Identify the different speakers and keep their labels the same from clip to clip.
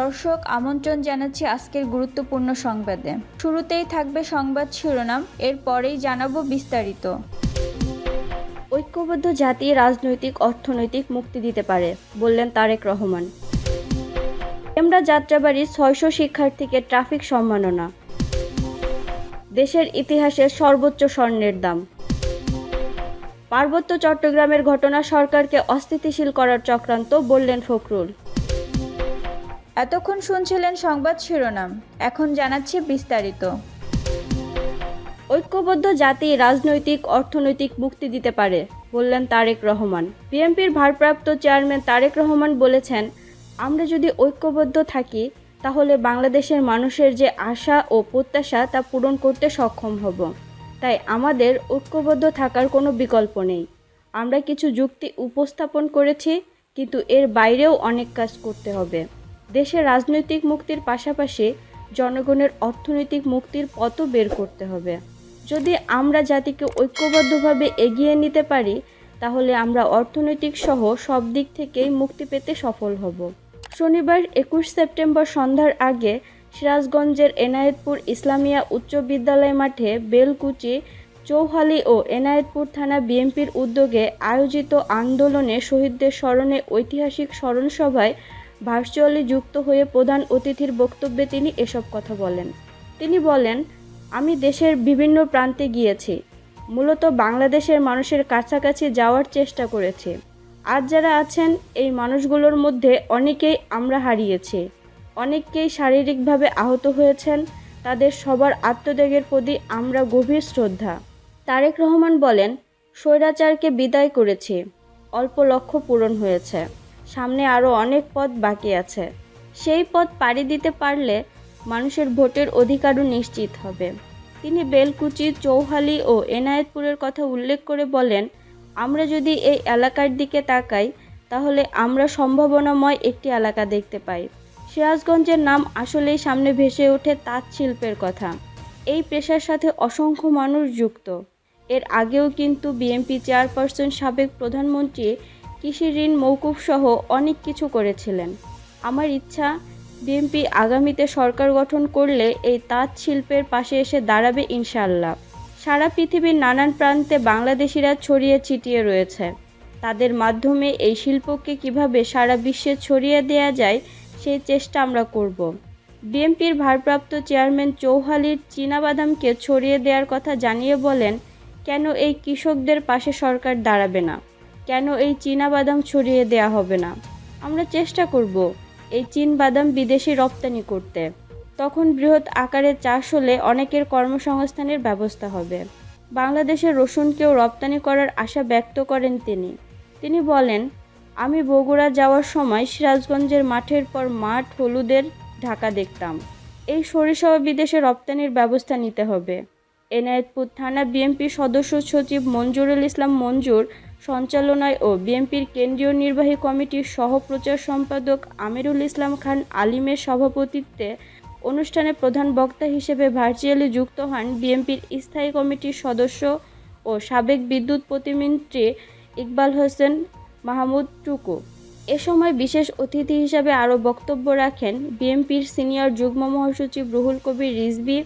Speaker 1: দর্শক আমন্ত্রণ জানাচ্ছি আজকের গুরুত্বপূর্ণ সংবাদে শুরুতেই থাকবে সংবাদ শিরোনাম এর পরেই জানাবো বিস্তারিত ঐক্যবদ্ধ জাতি রাজনৈতিক অর্থনৈতিক মুক্তি দিতে পারে বললেন তারেক রহমান এমরা যাত্রাবাড়ির ছয়শো শিক্ষার্থীকে ট্রাফিক সম্মাননা দেশের ইতিহাসের সর্বোচ্চ স্বর্ণের দাম পার্বত্য চট্টগ্রামের ঘটনা সরকারকে অস্থিতিশীল করার চক্রান্ত বললেন ফখরুল এতক্ষণ শুনছিলেন সংবাদ শিরোনাম এখন জানাচ্ছি বিস্তারিত ঐক্যবদ্ধ জাতি রাজনৈতিক অর্থনৈতিক মুক্তি দিতে পারে বললেন তারেক রহমান বিএনপির ভারপ্রাপ্ত চেয়ারম্যান তারেক রহমান বলেছেন আমরা যদি ঐক্যবদ্ধ থাকি তাহলে বাংলাদেশের মানুষের যে আশা ও প্রত্যাশা তা পূরণ করতে সক্ষম হব তাই আমাদের ঐক্যবদ্ধ থাকার কোনো বিকল্প নেই আমরা কিছু যুক্তি উপস্থাপন করেছি কিন্তু এর বাইরেও অনেক কাজ করতে হবে দেশের রাজনৈতিক মুক্তির পাশাপাশি জনগণের অর্থনৈতিক মুক্তির পথ বের করতে হবে যদি আমরা জাতিকে ঐক্যবদ্ধভাবে এগিয়ে নিতে পারি তাহলে আমরা অর্থনৈতিক সহ সব দিক থেকেই মুক্তি পেতে সফল হব শনিবার একুশ সেপ্টেম্বর সন্ধ্যার আগে সিরাজগঞ্জের এনায়েতপুর ইসলামিয়া উচ্চ বিদ্যালয় মাঠে বেলকুচি চৌহালি ও এনায়েতপুর থানা বিএনপির উদ্যোগে আয়োজিত আন্দোলনে শহীদদের স্মরণে ঐতিহাসিক স্মরণসভায় ভার্চুয়ালি যুক্ত হয়ে প্রধান অতিথির বক্তব্যে তিনি এসব কথা বলেন তিনি বলেন আমি দেশের বিভিন্ন প্রান্তে গিয়েছি মূলত বাংলাদেশের মানুষের কাছাকাছি যাওয়ার চেষ্টা করেছি আজ যারা আছেন এই মানুষগুলোর মধ্যে অনেকেই আমরা হারিয়েছি অনেককেই শারীরিকভাবে আহত হয়েছেন তাদের সবার আত্মত্যাগের প্রতি আমরা গভীর শ্রদ্ধা তারেক রহমান বলেন স্বৈরাচারকে বিদায় করেছে অল্প লক্ষ্য পূরণ হয়েছে সামনে আরও অনেক পথ বাকি আছে সেই পথ পাড়ি দিতে পারলে মানুষের ভোটের অধিকারও নিশ্চিত হবে তিনি বেলকুচি চৌহালি ও এনায়েতপুরের কথা উল্লেখ করে বলেন আমরা যদি এই এলাকার দিকে তাকাই তাহলে আমরা সম্ভাবনাময় একটি এলাকা দেখতে পাই সিরাজগঞ্জের নাম আসলেই সামনে ভেসে ওঠে তাঁত শিল্পের কথা এই পেশার সাথে অসংখ্য মানুষ যুক্ত এর আগেও কিন্তু বিএনপি চেয়ারপারসন সাবেক প্রধানমন্ত্রী কৃষি ঋণ সহ অনেক কিছু করেছিলেন আমার ইচ্ছা বিএনপি আগামীতে সরকার গঠন করলে এই তাঁত শিল্পের পাশে এসে দাঁড়াবে ইনশাল্লাহ সারা পৃথিবীর নানান প্রান্তে বাংলাদেশিরা ছড়িয়ে ছিটিয়ে রয়েছে তাদের মাধ্যমে এই শিল্পকে কিভাবে সারা বিশ্বে ছড়িয়ে দেয়া যায় সেই চেষ্টা আমরা করব বিএনপির ভারপ্রাপ্ত চেয়ারম্যান চৌহালির চীনাবাদামকে ছড়িয়ে দেওয়ার কথা জানিয়ে বলেন কেন এই কৃষকদের পাশে সরকার দাঁড়াবে না কেন এই চীনা বাদাম ছড়িয়ে দেয়া হবে না আমরা চেষ্টা করব এই চীন বাদাম বিদেশে রপ্তানি করতে তখন বৃহৎ আকারে চাষ হলে অনেকের কর্মসংস্থানের ব্যবস্থা হবে বাংলাদেশে রসুনকেও রপ্তানি করার আশা ব্যক্ত করেন তিনি তিনি বলেন আমি বগুড়া যাওয়ার সময় সিরাজগঞ্জের মাঠের পর মাঠ হলুদের ঢাকা দেখতাম এই সরিষাও বিদেশে রপ্তানির ব্যবস্থা নিতে হবে এনায়েতপুর থানা বিএনপি সদস্য সচিব মঞ্জুরুল ইসলাম মঞ্জুর সঞ্চালনায় ও বিএনপির কেন্দ্রীয় নির্বাহী কমিটির সহপ্রচার সম্পাদক আমিরুল ইসলাম খান আলিমের সভাপতিত্বে অনুষ্ঠানে প্রধান বক্তা হিসেবে ভার্চুয়ালি যুক্ত হন বিএনপির স্থায়ী কমিটির সদস্য ও সাবেক বিদ্যুৎ প্রতিমন্ত্রী ইকবাল হোসেন মাহমুদ টুকু এ সময় বিশেষ অতিথি হিসাবে আরও বক্তব্য রাখেন বিএনপির সিনিয়র যুগ্ম মহাসচিব রুহুল কবির রিজবি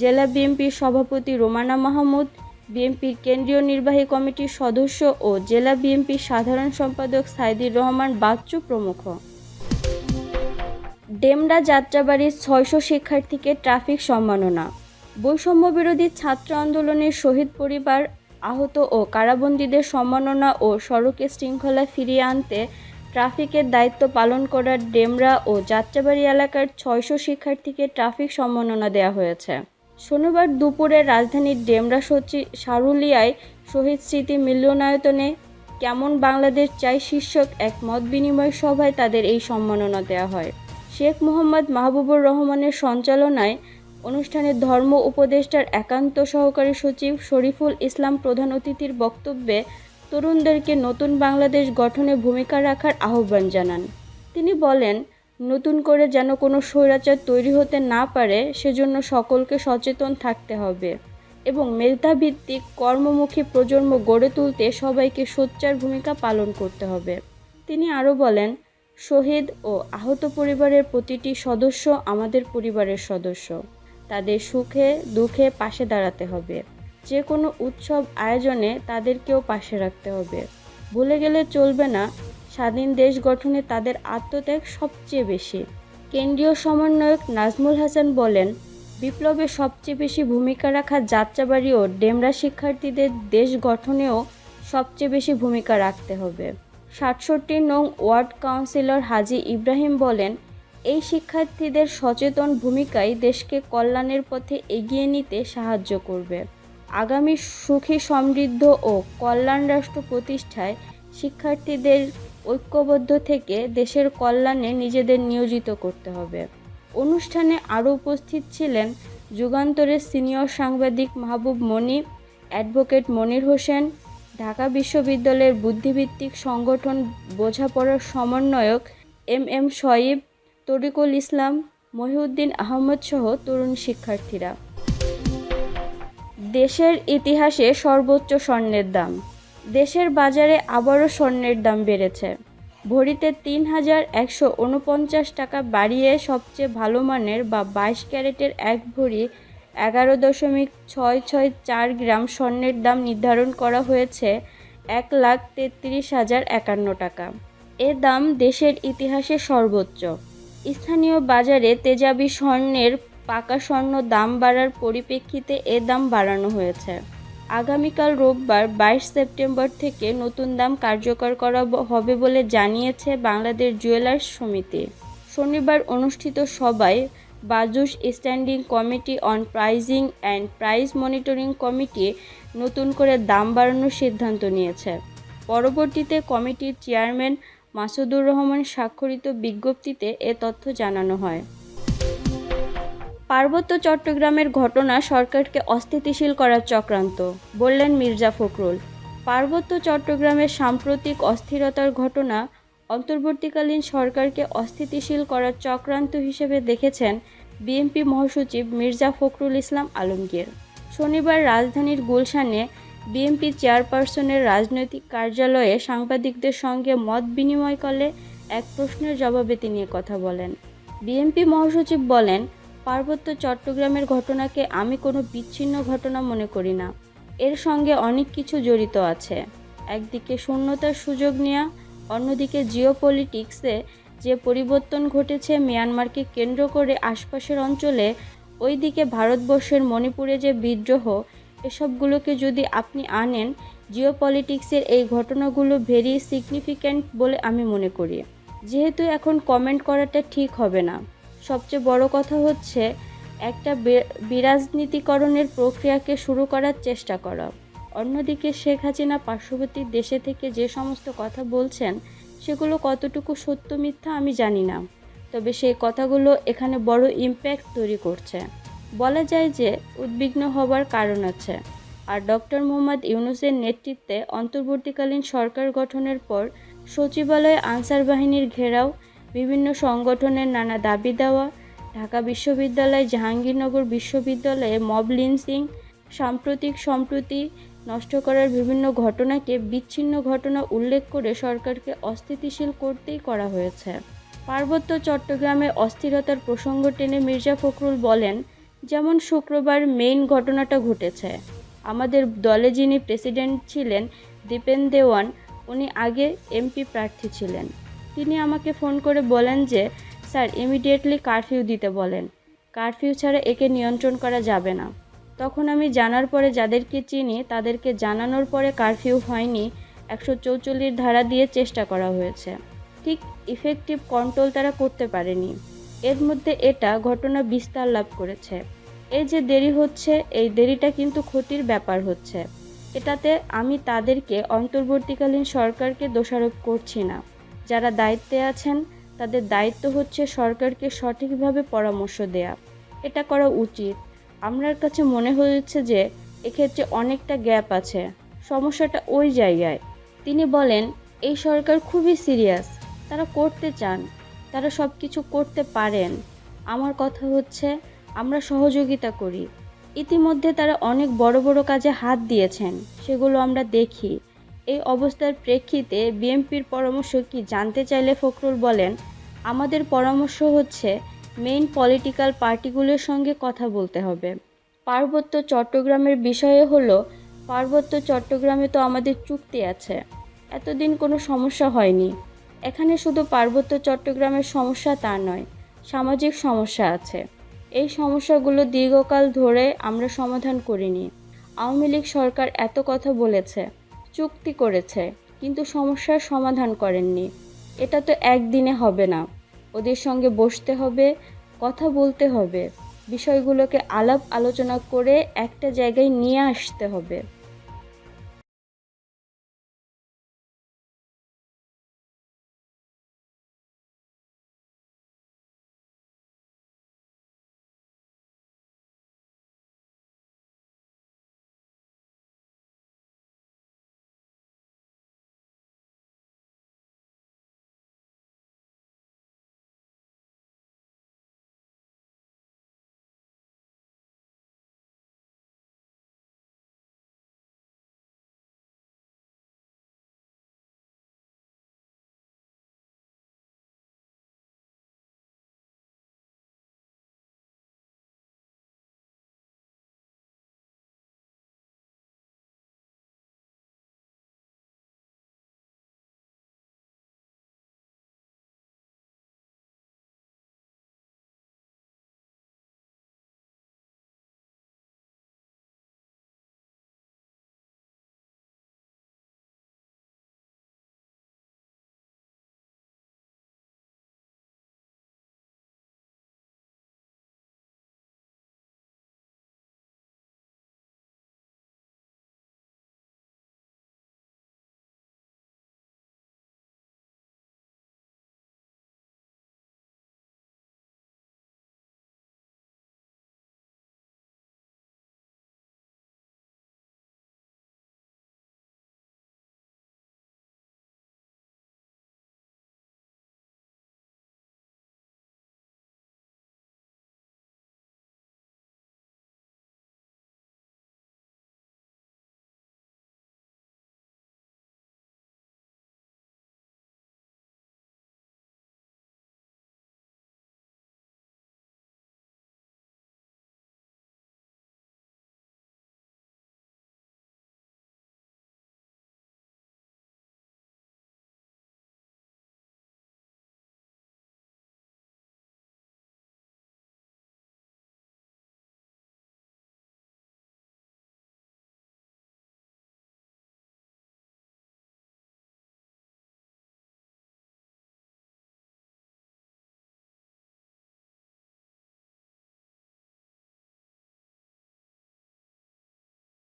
Speaker 1: জেলা বিএনপির সভাপতি রোমানা মাহমুদ বিএনপির কেন্দ্রীয় নির্বাহী কমিটির সদস্য ও জেলা বিএনপির সাধারণ সম্পাদক সাইদুর রহমান বাচ্চু প্রমুখ ডেমরা যাত্রাবাড়ির ছয়শো শিক্ষার্থীকে ট্রাফিক সম্মাননা বৈষম্য বিরোধী ছাত্র আন্দোলনের শহীদ পরিবার আহত ও কারাবন্দীদের সম্মাননা ও সড়কে শৃঙ্খলা ফিরিয়ে আনতে ট্রাফিকের দায়িত্ব পালন করার ডেমরা ও যাত্রাবাড়ি এলাকার ছয়শো শিক্ষার্থীকে ট্রাফিক সম্মাননা দেওয়া হয়েছে শনিবার দুপুরে রাজধানীর ডেমরা সচি সারুলিয়ায় শহীদ স্মৃতি মিলনায়তনে কেমন বাংলাদেশ চাই শীর্ষক এক মত বিনিময় সভায় তাদের এই সম্মাননা দেওয়া হয় শেখ মোহাম্মদ মাহবুবুর রহমানের সঞ্চালনায় অনুষ্ঠানে ধর্ম উপদেষ্টার একান্ত সহকারী সচিব শরীফুল ইসলাম প্রধান অতিথির বক্তব্যে তরুণদেরকে নতুন বাংলাদেশ গঠনে ভূমিকা রাখার আহ্বান জানান তিনি বলেন নতুন করে যেন কোনো স্বৈরাচার তৈরি হতে না পারে সেজন্য সকলকে সচেতন থাকতে হবে এবং মেধাভিত্তিক কর্মমুখী প্রজন্ম গড়ে তুলতে সবাইকে সোচ্চার ভূমিকা পালন করতে হবে তিনি আরও বলেন শহীদ ও আহত পরিবারের প্রতিটি সদস্য আমাদের পরিবারের সদস্য তাদের সুখে দুঃখে পাশে দাঁড়াতে হবে যে কোনো উৎসব আয়োজনে তাদেরকেও পাশে রাখতে হবে ভুলে গেলে চলবে না স্বাধীন দেশ গঠনে তাদের আত্মত্যাগ সবচেয়ে বেশি কেন্দ্রীয় সমন্বয়ক নাজমুল হাসান বলেন বিপ্লবে সবচেয়ে বেশি ভূমিকা রাখা যাত্রাবাড়ি ও ডেমরা শিক্ষার্থীদের দেশ গঠনেও সবচেয়ে বেশি ভূমিকা রাখতে হবে সাতষট্টি নং ওয়ার্ড কাউন্সিলর হাজি ইব্রাহিম বলেন এই শিক্ষার্থীদের সচেতন ভূমিকায় দেশকে কল্যাণের পথে এগিয়ে নিতে সাহায্য করবে আগামী সুখী সমৃদ্ধ ও কল্যাণ রাষ্ট্র প্রতিষ্ঠায় শিক্ষার্থীদের ঐক্যবদ্ধ থেকে দেশের কল্যাণে নিজেদের নিয়োজিত করতে হবে অনুষ্ঠানে আরও উপস্থিত ছিলেন যুগান্তরের সিনিয়র সাংবাদিক মাহবুব মনি অ্যাডভোকেট মনির হোসেন ঢাকা বিশ্ববিদ্যালয়ের বুদ্ধিভিত্তিক সংগঠন বোঝাপড়ার সমন্বয়ক এম এম শয়েব তরিকুল ইসলাম মহিউদ্দিন আহমদ সহ তরুণ শিক্ষার্থীরা দেশের ইতিহাসে সর্বোচ্চ স্বর্ণের দাম দেশের বাজারে আবারও স্বর্ণের দাম বেড়েছে ভরিতে তিন হাজার একশো উনপঞ্চাশ টাকা বাড়িয়ে সবচেয়ে ভালো মানের বা বাইশ ক্যারেটের এক ভরি এগারো দশমিক ছয় ছয় চার গ্রাম স্বর্ণের দাম নির্ধারণ করা হয়েছে এক লাখ তেত্রিশ হাজার একান্ন টাকা এ দাম দেশের ইতিহাসে সর্বোচ্চ স্থানীয় বাজারে তেজাবি স্বর্ণের পাকা স্বর্ণ দাম বাড়ার পরিপ্রেক্ষিতে এ দাম বাড়ানো হয়েছে আগামীকাল রোববার বাইশ সেপ্টেম্বর থেকে নতুন দাম কার্যকর করা হবে বলে জানিয়েছে বাংলাদেশ জুয়েলার্স সমিতি শনিবার অনুষ্ঠিত সভায় BAJUS standing committee on pricing and price monitoring committee নতুন করে দাম বাড়ানোর সিদ্ধান্ত নিয়েছে পরবর্তীতে কমিটির চেয়ারম্যান মাসুদুর রহমান স্বাক্ষরিত বিজ্ঞপ্তিতে এ তথ্য জানানো হয় পার্বত্য চট্টগ্রামের ঘটনা সরকারকে অস্থিতিশীল করার চক্রান্ত বললেন মির্জা ফখরুল পার্বত্য চট্টগ্রামের সাম্প্রতিক অস্থিরতার ঘটনা অন্তর্বর্তীকালীন সরকারকে অস্থিতিশীল করার চক্রান্ত হিসেবে দেখেছেন বিএনপি মহাসচিব মির্জা ফখরুল ইসলাম আলমগীর শনিবার রাজধানীর গুলশানে বিএনপি চেয়ারপারসনের রাজনৈতিক কার্যালয়ে সাংবাদিকদের সঙ্গে মত বিনিময়কালে এক প্রশ্নের জবাবে তিনি কথা বলেন বিএনপি মহাসচিব বলেন পার্বত্য চট্টগ্রামের ঘটনাকে আমি কোনো বিচ্ছিন্ন ঘটনা মনে করি না এর সঙ্গে অনেক কিছু জড়িত আছে একদিকে শূন্যতার সুযোগ নেওয়া অন্যদিকে জিও পলিটিক্সে যে পরিবর্তন ঘটেছে মিয়ানমারকে কেন্দ্র করে আশপাশের অঞ্চলে ওইদিকে ভারতবর্ষের মণিপুরে যে বিদ্রোহ এসবগুলোকে যদি আপনি আনেন জিও পলিটিক্সের এই ঘটনাগুলো ভেরি সিগনিফিক্যান্ট বলে আমি মনে করি যেহেতু এখন কমেন্ট করাটা ঠিক হবে না সবচেয়ে বড় কথা হচ্ছে একটা বিরাজনীতিকরণের প্রক্রিয়াকে শুরু করার চেষ্টা করা অন্যদিকে শেখ হাসিনা পার্শ্ববর্তী দেশে থেকে যে সমস্ত কথা বলছেন সেগুলো কতটুকু সত্য মিথ্যা আমি জানি না তবে সেই কথাগুলো এখানে বড় ইম্প্যাক্ট তৈরি করছে বলা যায় যে উদ্বিগ্ন হবার কারণ আছে আর ডক্টর মোহাম্মদ ইউনুসের নেতৃত্বে অন্তর্বর্তীকালীন সরকার গঠনের পর সচিবালয়ে আনসার বাহিনীর ঘেরাও বিভিন্ন সংগঠনের নানা দাবি দেওয়া ঢাকা বিশ্ববিদ্যালয় জাহাঙ্গীরনগর বিশ্ববিদ্যালয়ে মব লিন্সিং সাম্প্রতিক সম্প্রতি নষ্ট করার বিভিন্ন ঘটনাকে বিচ্ছিন্ন ঘটনা উল্লেখ করে সরকারকে অস্থিতিশীল করতেই করা হয়েছে পার্বত্য চট্টগ্রামে অস্থিরতার প্রসঙ্গ টেনে মির্জা ফখরুল বলেন যেমন শুক্রবার মেইন ঘটনাটা ঘটেছে আমাদের দলে যিনি প্রেসিডেন্ট ছিলেন দীপেন দেওয়ান উনি আগে এমপি প্রার্থী ছিলেন তিনি আমাকে ফোন করে বলেন যে স্যার ইমিডিয়েটলি কারফিউ দিতে বলেন কারফিউ ছাড়া একে নিয়ন্ত্রণ করা যাবে না তখন আমি জানার পরে যাদেরকে চিনি তাদেরকে জানানোর পরে কারফিউ হয়নি একশো চৌচল্লিশ ধারা দিয়ে চেষ্টা করা হয়েছে ঠিক ইফেক্টিভ কন্ট্রোল তারা করতে পারেনি এর মধ্যে এটা ঘটনা বিস্তার লাভ করেছে এই যে দেরি হচ্ছে এই দেরিটা কিন্তু ক্ষতির ব্যাপার হচ্ছে এটাতে আমি তাদেরকে অন্তর্বর্তীকালীন সরকারকে দোষারোপ করছি না যারা দায়িত্বে আছেন তাদের দায়িত্ব হচ্ছে সরকারকে সঠিকভাবে পরামর্শ দেয়া এটা করা উচিত আমার কাছে মনে হয়েছে যে এক্ষেত্রে অনেকটা গ্যাপ আছে সমস্যাটা ওই জায়গায় তিনি বলেন এই সরকার খুবই সিরিয়াস তারা করতে চান তারা সব কিছু করতে পারেন আমার কথা হচ্ছে আমরা সহযোগিতা করি ইতিমধ্যে তারা অনেক বড় বড় কাজে হাত দিয়েছেন সেগুলো আমরা দেখি এই অবস্থার প্রেক্ষিতে বিএনপির পরামর্শ কি জানতে চাইলে ফখরুল বলেন আমাদের পরামর্শ হচ্ছে মেইন পলিটিক্যাল পার্টিগুলোর সঙ্গে কথা বলতে হবে পার্বত্য চট্টগ্রামের বিষয়ে হলো পার্বত্য চট্টগ্রামে তো আমাদের চুক্তি আছে এতদিন কোনো সমস্যা হয়নি এখানে শুধু পার্বত্য চট্টগ্রামের সমস্যা তা নয় সামাজিক সমস্যা আছে এই সমস্যাগুলো দীর্ঘকাল ধরে আমরা সমাধান করিনি আওয়ামী লীগ সরকার এত কথা বলেছে চুক্তি করেছে কিন্তু সমস্যার সমাধান করেননি এটা তো একদিনে হবে না ওদের সঙ্গে বসতে হবে কথা বলতে হবে বিষয়গুলোকে আলাপ আলোচনা করে একটা জায়গায় নিয়ে আসতে হবে